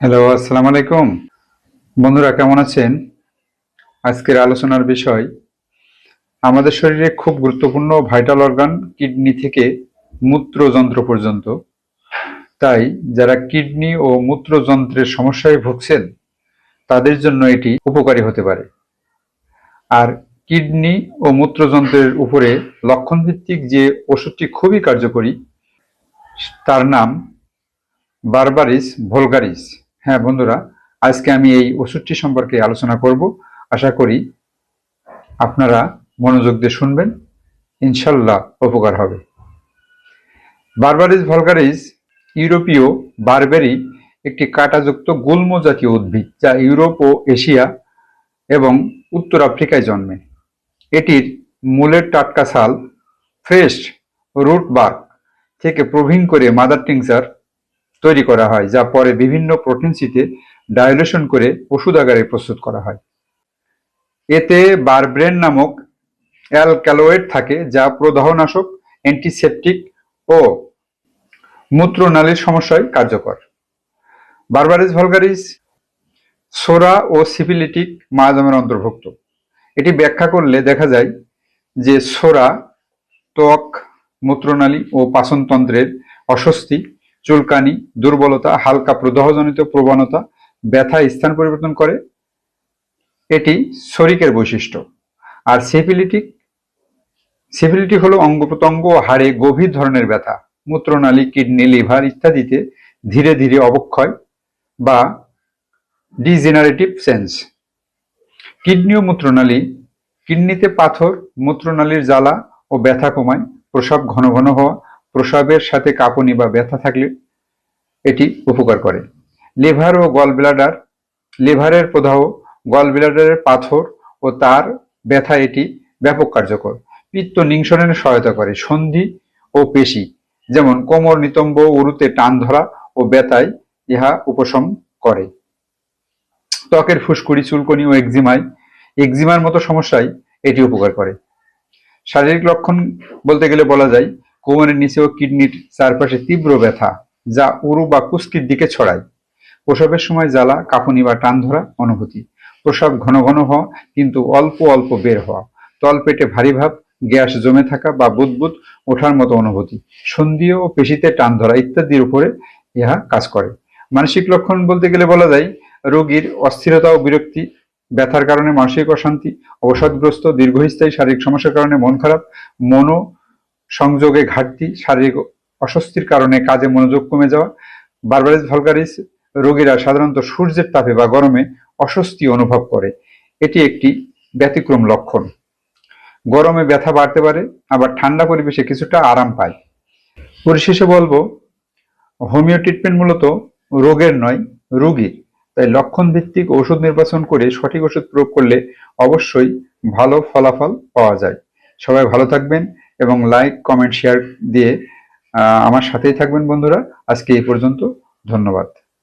Hello আসসালামু আলাইকুম। বন্ধুরা, কেমন আছেন? আজকের আলোচনার বিষয়, আমাদের শরীরে খুব গুরুত্বপূর্ণ ভাইটাল অর্গান কিডনি থেকে মূত্রযন্ত্র পর্যন্ত। তাই যারা কিডনি ও মূত্রযন্ত্রের সমস্যায় ভুগছেন, তাদের জন্য এটি উপকারী হতে পারে। আর কিডনি ও মূত্রযন্ত্রের উপরে লক্ষণভিত্তিক যে ওষুধটি খুবই কার্যকরী, তার নাম বারবারিস ভোলগারিস হ্যাঁ বন্ধুরা, আজকে আমি এই ওষুধটি সম্পর্কে আলোচনা করব। আশা করি আপনারা মনোযোগ দিয়ে শুনবেন, ইনশাল্লাহ উপকার হবে। বারবারিস ভলগারিস ইউরোপীয় বারবেরি একটি কাঁটাযুক্ত গুল্ম জাতীয় উদ্ভিদ যা ইউরোপ ও এশিয়া এবং উত্তর আফ্রিকায় জন্মে। এটির মূলের টাটকা ছাল ফ্রেশ রুট বার্ক থেকে প্রভিন করে মাদার টিংচার তৈরি করা হয়, যা পরে বিভিন্ন প্রোটিনসিতে ডাইলেশন করে ওষুধ আকারে প্রস্তুত করা হয়। এতে বারব্রেন নামক অ্যালক্যালোয়েড থাকে, যা প্রদাহনাশক অ্যান্টিসেপটিক ও মূত্রনালীর সমস্যায় কার্যকর। বারবারিস ভলগারিস সোরা ও সিফিলিটিক মায়াজামের অন্তর্ভুক্ত। এটি ব্যাখ্যা করলে দেখা যায় যে সোরা, ত্বক, মূত্রনালী ও পাচনতন্ত্রের অস্বস্তি চুলকানি, দুর্বলতা, হালকা প্রদাহজনিত প্রবণতা, ব্যথা স্থান পরিবর্তন করে। এটি শরিকের বৈশিষ্ট্য। আর সেফিলিটিক, সেফিলিটি হলো অঙ্গ প্রত্যঙ্গ ও হাড়ে গভীর ধরনের ব্যথা, মূত্রনালী, কিডনি, লিভার ইত্যাদিতে ধীরে ধীরে অবক্ষয় বা ডিজেনারেটিভ সেন্স। কিডনি ও মূত্রনালী, কিডনিতে পাথর, মূত্রনালীর জ্বালা ও ব্যথা কমায়, প্রসাব ঘন ঘন হওয়া প্রসাবের সাথে কাঁপুনি বা ব্যথা থাকলে এটি উপকার করে। লিভার ও গল ব্লাডার লিভারের প্রদাহ গল ব্লাডারের পাথর ও তার ব্যথা এটি ব্যাপক কার্যকর। পিত্ত নিংসনের সহায়তা করে সন্ধি ও পেশি, যেমন কোমর নিতম্ব, উরুতে টান ধরা ও ব্যথায় ইহা উপশম করে। ত্বকের ফুসকুড়ি, চুলকনি ও এক্সিমায় এক্সিমার মতো সমস্যায় এটি উপকার করে। শারীরিক লক্ষণ বলতে গেলে বলা যায় কোমরের নিচে ও কিডনির চারপাশে তীব্র ব্যথা, যা উরু বা কুস্কির দিকে ছড়ায়। প্রসবের সময় জ্বালা, কাঁপুনি বা টান ধরা অনুভূতি। প্রসব ঘন ঘন হওয়া, কিন্তু অল্প অল্প বের হওয়া। তল পেটে ভারী ভাব, গ্যাস জমে থাকা বা বুদবুদ ওঠার মতো অনুভূতি। সন্ধি ও পেশিতে টান ধরা ইত্যাদির উপরে ইহা কাজ করে। মানসিক লক্ষণ বলতে গেলে বলা যায়, রোগীর অস্থিরতা ও বিরক্তি, ব্যথার কারণে মানসিক অশান্তি, অবসাদগ্রস্ত, দীর্ঘস্থায়ী শারীরিক সমস্যার কারণে মন খারাপ মনো সংযোগে ঘাটতি, শারীরিক অস্বস্তির কারণে কাজে মনোযোগ কমে যাওয়া, বারবারিস ভলগারিস রোগীরা সাধারণত সূর্যের তাপে বা গরমে অস্বস্তি অনুভব করে। এটি একটি ব্যতিক্রম লক্ষণ। গরমে ব্যথা বাড়তে পারে, আবার ঠান্ডা পরিবেশে কিছুটা আরাম পায়। পরিশেষে বলব, হোমিও ট্রিটমেন্ট মূলত রোগের নয়, রোগীর। তাই লক্ষণ ভিত্তিক ওষুধ নির্বাচন করে সঠিক ওষুধ প্রয়োগ করলে অবশ্যই ভালো ফলাফল পাওয়া যায়। সবাই ভালো থাকবেন এবং লাইক কমেন্ট শেয়ার দিয়ে আমার সাথেই থাকবেন বন্ধুরা। আজকে এই পর্যন্ত, ধন্যবাদ।